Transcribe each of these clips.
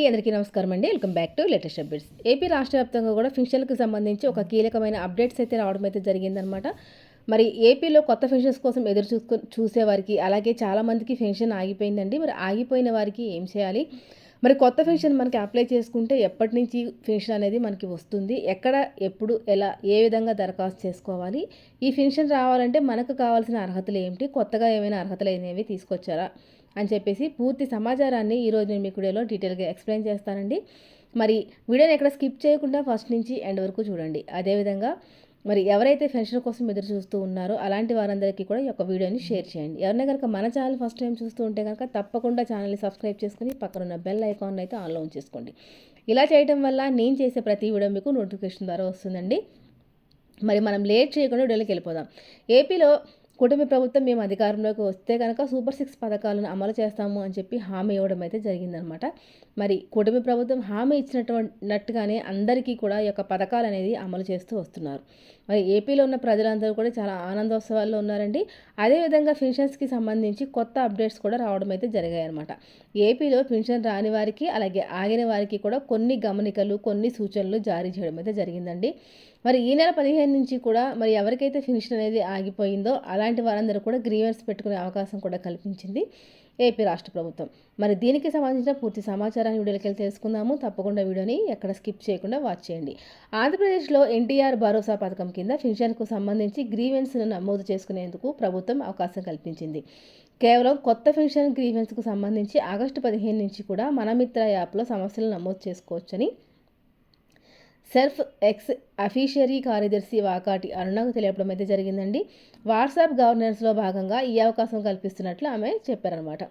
అండి అందరికీ నమస్కారం అండి. Welcome back to latest updates. AP రాష్ట్ర వ్యాప్తంగా కూడా ఫిన్షన్కి సంబంధించి ఒక కీలకమైన అప్డేట్స్ అయితే రావడం అయితే జరిగిందనమాట మరి ఏపీలో కొత్త ఫెన్షన్స్ కోసం ఎదురు చూసుకు చూసేవారికి అలాగే చాలామందికి ఫెన్షన్ ఆగిపోయిందండి. మరి ఆగిపోయిన వారికి ఏం చేయాలి? మరి కొత్త పెన్షన్ మనకి అప్లై చేసుకుంటే ఎప్పటి నుంచి పెన్షన్ అనేది మనకి వస్తుంది ఎక్కడ ఎప్పుడు ఎలా ఏ విధంగా దరఖాస్తు చేసుకోవాలి ఈ పెన్షన్ రావాలంటే మనకు కావాల్సిన అర్హతలు ఏమిటి కొత్తగా ఏమైనా అర్హతలు అనేవి తీసుకొచ్చారా అని చెప్పేసి పూర్తి సమాచారాన్ని ఈరోజు నేను మీకు వీడియోలో డీటెయిల్గా ఎక్స్ప్లెయిన్ చేస్తానండి. మరి వీడియోని ఎక్కడ స్కిప్ చేయకుండా ఫస్ట్ నుంచి ఎండ్ వరకు చూడండి. అదేవిధంగా మరి ఎవరైతే పెన్షన్ కోసం ఎదురు చూస్తూ ఉన్నారో అలాంటి వారందరికీ కూడా ఈ యొక్క వీడియోని షేర్ చేయండి. ఎవరైనా కనుక మన ఛానల్ ఫస్ట్ టైం చూస్తూ ఉంటే కనుక తప్పకుండా ఛానల్ని సబ్స్క్రైబ్ చేసుకుని పక్కన ఉన్న బెల్ ఐకాన్ అయితే ఆన్లో ఉంచేసుకోండి ఇలా చేయడం వల్ల నేను చేసే ప్రతి వీడియో మీకు నోటిఫికేషన్ ద్వారా వస్తుందండి. మరి మనం లేట్ చేయకుండా వీడియోకి వెళ్ళిపోదాం. ఏపీలో కూటమి ప్రభుత్వం మేము అధికారంలోకి వస్తే కనుక సూపర్ సిక్స్ పథకాలను అమలు చేస్తాము అని చెప్పి హామీ ఇవ్వడం అయితే జరిగిందనమాట. మరి కూటమి ప్రభుత్వం హామీ ఇచ్చినట్టుగానే అందరికీ కూడా ఈ యొక్క పథకాలు అనేది అమలు చేస్తూ వస్తున్నారు. మరి ఏపీలో ఉన్న ప్రజలందరూ కూడా చాలా ఆనందోత్సవాల్లో ఉన్నారండి. అదేవిధంగా పెన్షన్స్కి సంబంధించి కొత్త అప్డేట్స్ కూడా రావడం అయితే జరిగాయన్నమాట. ఏపీలో పెన్షన్ రాని వారికి అలాగే ఆగిన వారికి కూడా కొన్ని గమనికలు కొన్ని సూచనలు జారీ చేయడం అయితే జరిగిందండి. మరి ఈ నెల పదిహేను నుంచి కూడా మరి ఎవరికైతే ఫినిషన్ అనేది ఆగిపోయిందో అలాంటి వారందరూ కూడా గ్రీవెన్స్ పెట్టుకునే అవకాశం కూడా కల్పించింది. ఏపీ రాష్ట్ర ప్రభుత్వం. మరి దీనికి సంబంధించిన పూర్తి సమాచారాన్ని వీడియోకి వెళ్ళి తెలుసుకుందాము. తప్పకుండా వీడియోని ఎక్కడ స్కిప్ చేయకుండా వాచ్ చేయండి. ఆంధ్రప్రదేశ్లో ఎన్టీఆర్ భరోసా పథకం కింద పెన్షన్కు సంబంధించి గ్రీవెన్స్ను నమోదు చేసుకునేందుకు ప్రభుత్వం అవకాశం కల్పించింది. కేవలం కొత్త పెన్షన్ గ్రీవెన్స్కు సంబంధించి ఆగస్టు పదిహేను నుంచి కూడా మనమిత్ర యాప్లో సమస్యలు నమోదు చేసుకోవచ్చని సెల్ఫ్ ఎక్స్ అఫీషియరీ కార్యదర్శి వాకాటి అరుణకు తెలియడం అయితే జరిగిందండి. వాట్సాప్ గవర్నెన్స్లో భాగంగా ఈ అవకాశం కల్పిస్తున్నట్లు ఆమె చెప్పారనమాట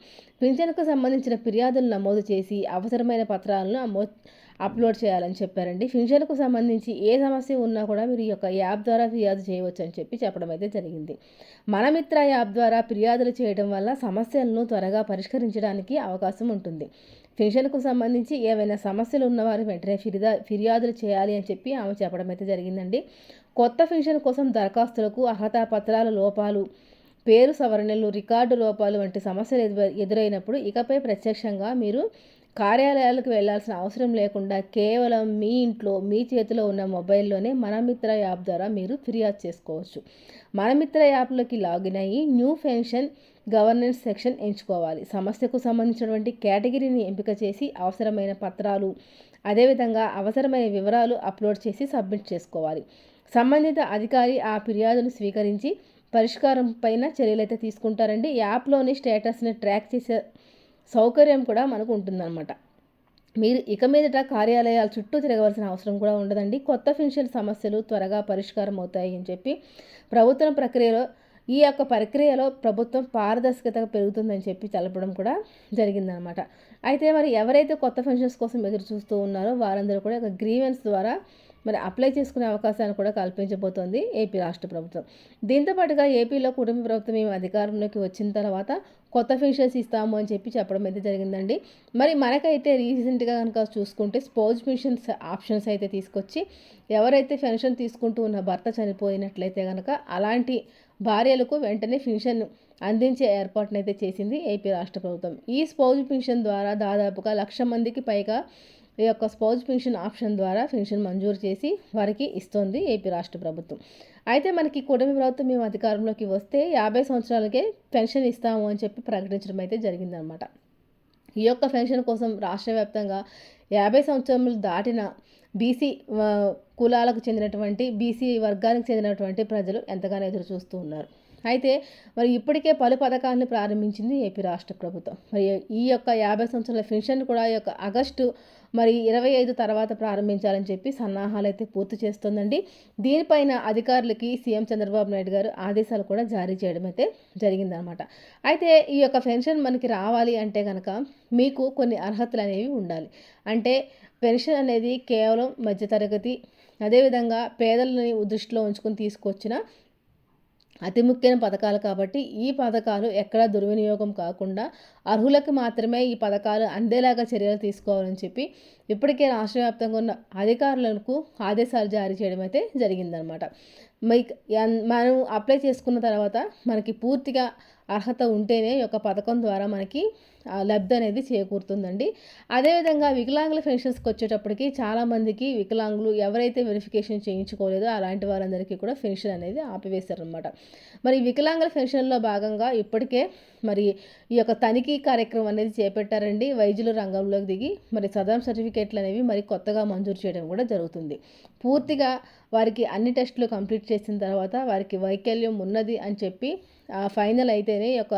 పింఛన్కు సంబంధించిన ఫిర్యాదులు నమోదు చేసి అవసరమైన పత్రాలను అమో అప్లోడ్ చేయాలని చెప్పారండి. పింఛన్కు సంబంధించి ఏ సమస్య ఉన్నా కూడా మీరు ఈ యొక్క యాప్ ద్వారా ఫిర్యాదు చేయవచ్చు అని చెప్పి చెప్పడం అయితే జరిగింది. మనమిత్ర యాప్ ద్వారా ఫిర్యాదులు చేయడం వల్ల సమస్యలను త్వరగా పరిష్కరించడానికి అవకాశం ఉంటుంది. పెన్షన్కు సంబంధించి ఏవైనా సమస్యలు ఉన్నవారు వెంటనే ఫిర్యా ఫిర్యాదులు చేయాలి అని చెప్పి ఆమె చెప్పడం అయితే జరిగిందండి. కొత్త పెన్షన్ కోసం దరఖాస్తులకు అర్హత పత్రాల లోపాలు పేరు సవరణలు రికార్డు లోపాలు వంటి సమస్యలు ఎదురైనప్పుడు ఇకపై ప్రత్యక్షంగా మీరు కార్యాలయాలకు వెళ్ళాల్సిన అవసరం లేకుండా కేవలం మీ ఇంట్లో మీ చేతిలో ఉన్న మొబైల్లోనే మనమిత్ర యాప్ ద్వారా మీరు ఫిర్యాదు చేసుకోవచ్చు. మనమిత్ర యాప్లోకి లాగిన్ అయ్యి న్యూ పెన్షన్ గవర్నెన్స్ సెక్షన్ ఎంచుకోవాలి. సమస్యకు సంబంధించినటువంటి కేటగిరీని ఎంపిక చేసి అవసరమైన పత్రాలు అదేవిధంగా అవసరమైన వివరాలు అప్లోడ్ చేసి సబ్మిట్ చేసుకోవాలి. సంబంధిత అధికారి ఆ ఫిర్యాదును స్వీకరించి పరిష్కారం పైన చర్యలు అయితే తీసుకుంటారండి. యాప్లోని స్టేటస్ని ట్రాక్ చేసే సౌకర్యం కూడా మనకు ఉంటుందన్నమాట మీరు ఇక మీదట కార్యాలయాల చుట్టూ తిరగవలసిన అవసరం కూడా ఉండదండి. కొత్త ఫిన్షియల్ సమస్యలు త్వరగా పరిష్కారం అవుతాయి అని చెప్పి ప్రభుత్వం ప్రక్రియలో ఈ యొక్క ప్రక్రియలో ప్రభుత్వం పారదర్శకత పెరుగుతుందని చెప్పి తెలపడం కూడా జరిగిందనమాట అయితే మరి ఎవరైతే కొత్త ఫంక్షన్స్ కోసం ఎదురు చూస్తూ ఉన్నారో వారందరూ కూడా ఒక గ్రీవెన్స్ ద్వారా మరి అప్లై చేసుకునే అవకాశాన్ని కూడా కల్పించబోతోంది ఏపీ రాష్ట్ర ప్రభుత్వం. దీంతో పాటుగా ఏపీలో కుటుంబ ప్రభుత్వం మేము అధికారంలోకి వచ్చిన తర్వాత కొత్త పెన్షన్స్ ఇస్తాము అని చెప్పి చెప్పడం అయితే జరిగిందండి. మరి మనకైతే రీసెంట్గా కనుక చూసుకుంటే స్పోజ్ మిషన్స్ ఆప్షన్స్ అయితే తీసుకొచ్చి ఎవరైతే పెన్షన్ తీసుకుంటూ ఉన్న భర్త చనిపోయినట్లయితే కనుక అలాంటి భార్యలకు వెంటనే పెన్షన్ అందించే ఏర్పాటునైతే చేసింది ఏపీ రాష్ట్ర ప్రభుత్వం. ఈ స్పౌజ్ పెన్షన్ ద్వారా దాదాపుగా లక్ష మందికి పైగా ఈ యొక్క స్పౌజ్ పెన్షన్ ఆప్షన్ ద్వారా పెన్షన్ మంజూరు చేసి వారికి ఇస్తోంది ఏపీ రాష్ట్ర ప్రభుత్వం. అయితే మనకి కూటమి ప్రభుత్వం మేము అధికారంలోకి వస్తే యాభై సంవత్సరాలకే పెన్షన్ ఇస్తాము అని చెప్పి ప్రకటించడం అయితే జరిగిందనమాట ఈ యొక్క పెన్షన్ కోసం రాష్ట్ర వ్యాప్తంగా యాభై సంవత్సరములు దాటిన బీసీ కులాలకు చెందినటువంటి బీసీ వర్గానికి చెందినటువంటి ప్రజలు ఎంతగానో ఎదురు చూస్తూ ఉన్నారు. అయితే మరి ఇప్పటికే పలు పథకాలను ప్రారంభించింది ఏపీ రాష్ట్ర ప్రభుత్వం. మరి ఈ యొక్క యాభై సంవత్సరాల పెన్షన్ కూడా ఈ యొక్క ఆగస్టు మరి ఇరవై ఐదు తర్వాత ప్రారంభించాలని చెప్పి సన్నాహాలు అయితే పూర్తి చేస్తుందండి. దీనిపైన అధికారులకి సీఎం చంద్రబాబు నాయుడు గారు ఆదేశాలు కూడా జారీ చేయడం అయితే జరిగిందనమాట. అయితే ఈ యొక్క పెన్షన్ మనకి రావాలి అంటే కనుక మీకు కొన్ని అర్హతలు అనేవి ఉండాలి. అంటే పెన్షన్ అనేది కేవలం మధ్యతరగతి అదేవిధంగా పేదలని దృష్టిలో ఉంచుకొని తీసుకొచ్చిన అతి ముఖ్యమైన పథకాలు కాబట్టి ఈ పథకాలు ఎక్కడా దుర్వినియోగం కాకుండా అర్హులకు మాత్రమే ఈ పథకాలు అందేలాగా చర్యలు తీసుకోవాలని చెప్పి ఇప్పటికే రాష్ట్ర వ్యాప్తంగా ఉన్న అధికారులకు ఆదేశాలు జారీ చేయడం అయితే జరిగిందనమాట మనం అప్లై చేసుకున్న తర్వాత మనకి పూర్తిగా అర్హత ఉంటేనే ఈ యొక్క పథకం ద్వారా మనకి లబ్ధి అనేది చేకూరుతుందండి. అదేవిధంగా వికలాంగుల పెన్షన్స్కి వచ్చేటప్పటికి చాలామందికి వికలాంగులు ఎవరైతే వెరిఫికేషన్ చేయించుకోలేదో అలాంటి వారందరికీ కూడా పెన్షన్ అనేది ఆపివేశారనమాట మరి వికలాంగుల పెన్షన్లో భాగంగా ఇప్పటికే మరి ఈ యొక్క తనిఖీ కార్యక్రమం అనేది చేపట్టారండి. వైద్యుల రంగంలోకి దిగి మరి సదరం సర్టిఫికేట్లు అనేవి మరి కొత్తగా మంజూరు చేయడం కూడా జరుగుతుంది. పూర్తిగా వారికి అన్ని టెస్టులు కంప్లీట్ చేసిన తర్వాత వారికి వైకల్యం ఉన్నది అని చెప్పి ఫైనల్ అయితేనే ఈ యొక్క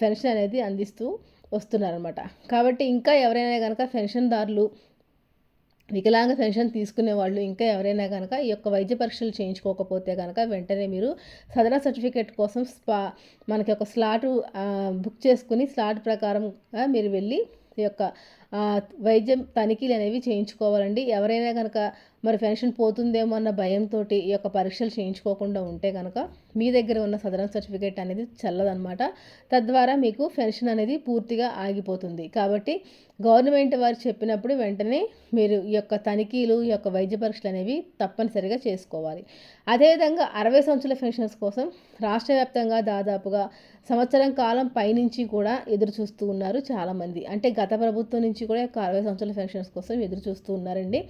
పెన్షన్ అనేది అందిస్తూ వస్తున్నారనమాట కాబట్టి ఇంకా ఎవరైనా కనుక పెన్షన్దారులు వికలాంగ పెన్షన్ తీసుకునే వాళ్ళు ఇంకా ఎవరైనా కనుక ఈ యొక్క వైద్య పరీక్షలు చేయించుకోకపోతే కనుక వెంటనే మీరు సదన సర్టిఫికేట్ కోసం స్పా మనకి ఒక స్లాటు బుక్ చేసుకుని స్లాట్ ప్రకారం మీరు వెళ్ళి ఈ యొక్క వైద్యం తనిఖీలు అనేవి చేయించుకోవాలండి. ఎవరైనా కనుక మరి పెన్షన్ పోతుందేమో అన్న భయంతో ఈ యొక్క పరీక్షలు చేయించుకోకుండా ఉంటే కనుక మీ దగ్గర ఉన్న సదరన్ సర్టిఫికేట్ అనేది చల్లదనమాట. తద్వారా మీకు పెన్షన్ అనేది పూర్తిగా ఆగిపోతుంది. కాబట్టి గవర్నమెంట్ వారు చెప్పినప్పుడు వెంటనే మీరు ఈ యొక్క తనిఖీలు ఈ యొక్క వైద్య పరీక్షలు అనేవి తప్పనిసరిగా చేసుకోవాలి. అదేవిధంగా అరవై సంవత్సరాల పెన్షన్స్ కోసం రాష్ట్ర వ్యాప్తంగా దాదాపుగా సంవత్సరం కాలం పైనుంచి కూడా ఎదురు చూస్తూ ఉన్నారు చాలామంది. అంటే గత ప్రభుత్వం నుంచి కూడా యొక్క అరవై సంవత్సరాల పెన్షన్స్ కోసం ఎదురు చూస్తూ ఉన్నారండి.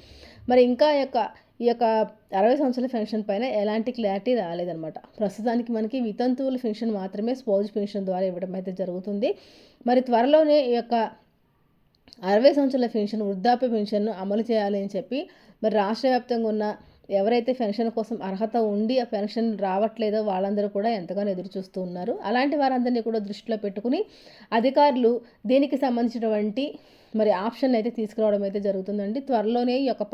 మరి ఇంకా యొక్క ఈ యొక్క అరవై సంవత్సరాల పెన్షన్ పైన ఎలాంటి క్లారిటీ రాలేదనమాట ప్రస్తుతానికి మనకి వితంతువుల పెన్షన్ మాత్రమే స్పౌజ్ పెన్షన్ ద్వారా ఇవ్వడం అయితే జరుగుతుంది. మరి త్వరలోనే ఈ యొక్క అరవై సంవత్సరాల పెన్షన్ వృద్ధాప్య పెన్షన్ను అమలు చేయాలి అని చెప్పి మరి రాష్ట్ర వ్యాప్తంగా ఉన్న ఎవరైతే పెన్షన్ కోసం అర్హత ఉండి ఆ పెన్షన్ రావట్లేదో వాళ్ళందరూ కూడా ఎంతగానో ఎదురు చూస్తూ ఉన్నారు. అలాంటి వారందరినీ కూడా దృష్టిలో పెట్టుకుని అధికారులు దీనికి సంబంధించినటువంటి మరి ఆప్షన్ అయితే తీసుకురావడం అయితే జరుగుతుందండి. త్వరలోనే ఈ యొక్క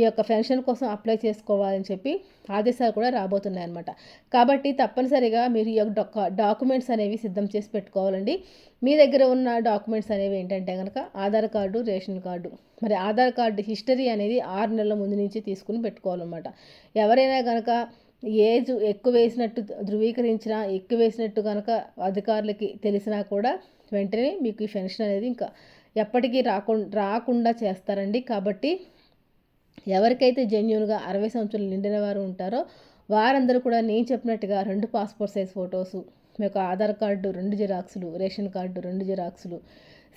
ఈ యొక్క పెన్షన్ కోసం అప్లై చేసుకోవాలని చెప్పి ఆదేశాలు కూడా రాబోతున్నాయి అనమాట కాబట్టి తప్పనిసరిగా మీరు ఈ యొక్క డాక్యుమెంట్స్ అనేవి సిద్ధం చేసి పెట్టుకోవాలండి. మీ దగ్గర ఉన్న డాక్యుమెంట్స్ అనేవి ఏంటంటే కనుక ఆధార్ కార్డు రేషన్ కార్డు. మరి ఆధార్ కార్డు హిస్టరీ అనేది ఆరు నెలల ముందు నుంచి తీసుకుని పెట్టుకోవాలన్నమాట. ఎవరైనా కనుక ఏజ్ ఎక్కువ వేసినట్టు ధృవీకరించినా ఎక్కువ వేసినట్టు కనుక అధికారులకి తెలిసినా కూడా వెంటనే మీకు ఈ పెన్షన్ అనేది ఇంకా ఎప్పటికీ రాకుండా రాకుండా చేస్తారండి. కాబట్టి ఎవరికైతే జెన్యున్గా అరవై సంవత్సరాలు నిండిన వారు ఉంటారో వారందరూ కూడా నేను చెప్పినట్టుగా రెండు పాస్పోర్ట్ సైజ్ ఫొటోసు మీ యొక్క ఆధార్ కార్డు రెండు జిరాక్సులు రేషన్ కార్డు రెండు జిరాక్సులు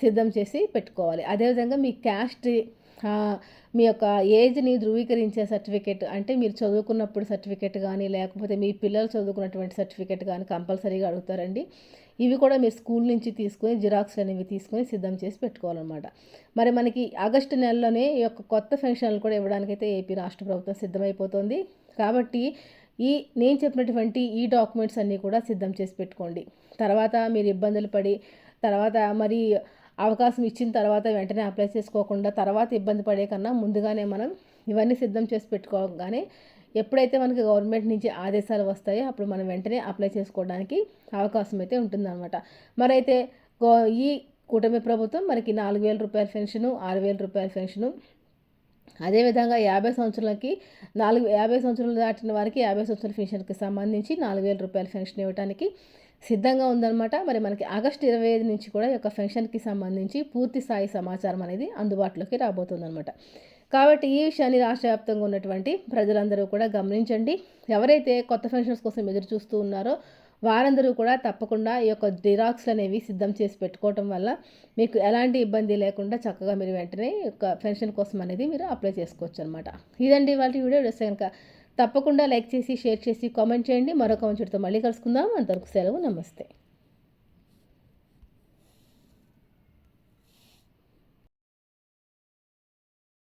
సిద్ధం చేసి పెట్టుకోవాలి. అదేవిధంగా మీ క్యాస్ట్ మీ యొక్క ఏజ్ని ధృవీకరించే సర్టిఫికేట్ అంటే మీరు చదువుకున్నప్పుడు సర్టిఫికేట్ కానీ లేకపోతే మీ పిల్లలు చదువుకున్నటువంటి సర్టిఫికేట్ కానీ కంపల్సరీగా అడుగుతారండి. ఇవి కూడా మీరు స్కూల్ నుంచి తీసుకొని జిరాక్స్ అనేవి తీసుకొని సిద్ధం చేసి పెట్టుకోవాలన్నమాట. మరి మనకి ఆగస్టు నెలలోనే ఈ యొక్క కొత్త పెన్షన్లు కూడా ఇవ్వడానికైతే ఏపీ రాష్ట్ర ప్రభుత్వం సిద్ధమైపోతుంది. కాబట్టి ఈ నేను చెప్పినటువంటి ఈ డాక్యుమెంట్స్ అన్నీ కూడా సిద్ధం చేసి పెట్టుకోండి. తర్వాత మీరు ఇబ్బందులు పడి తర్వాత మరి అవకాశం ఇచ్చిన తర్వాత వెంటనే అప్లై చేసుకోకుండా తర్వాత ఇబ్బంది పడే కన్నా ముందుగానే మనం ఇవన్నీ సిద్ధం చేసి పెట్టుకోగానే ఎప్పుడైతే మనకి గవర్నమెంట్ నుంచి ఆదేశాలు వస్తాయో అప్పుడు మనం వెంటనే అప్లై చేసుకోవడానికి అవకాశం అయితే ఉంటుందన్నమాట. మరైతే ఈ కూటమి ప్రభుత్వం మనకి నాలుగు వేల రూపాయల పెన్షను ఆరు వేల రూపాయల పెన్షను అదేవిధంగా యాభై సంవత్సరాలకి నాలుగు యాభై సంవత్సరాలు దాటిన వారికి యాభై సంవత్సరాల పెన్షన్కి సంబంధించి నాలుగు వేల రూపాయల పెన్షన్ ఇవ్వడానికి సిద్ధంగా ఉందన్నమాట. మరి మనకి ఆగస్టు ఇరవై ఐదు నుంచి కూడా ఈ యొక్క ఫంక్షన్కి సంబంధించి పూర్తి స్థాయి సమాచారం అనేది అందుబాటులోకి రాబోతుందన్నమాట. కాబట్టి ఈ విషయాన్ని రాష్ట్ర వ్యాప్తంగా ఉన్నటువంటి ప్రజలందరూ కూడా గమనించండి. ఎవరైతే కొత్త ఫంక్షన్స్ కోసం ఎదురు చూస్తూ ఉన్నారో వారందరూ కూడా తప్పకుండా ఈ యొక్క జిరాక్స్ అనేవి సిద్ధం చేసి పెట్టుకోవటం వల్ల మీకు ఎలాంటి ఇబ్బంది లేకుండా చక్కగా మీరు వెంటనే యొక్క పెన్షన్ కోసం అనేది మీరు అప్లై చేసుకోవచ్చు అనమాట ఇదండి వాళ్ళ వీడియో. వస్తే కనుక తప్పకుండా లైక్ చేసి షేర్ చేసి కామెంట్ చేయండి. మరొక మంచితో మళ్ళీ కలుసుకుందాం. అంతవరకు సెలవు నమస్తే.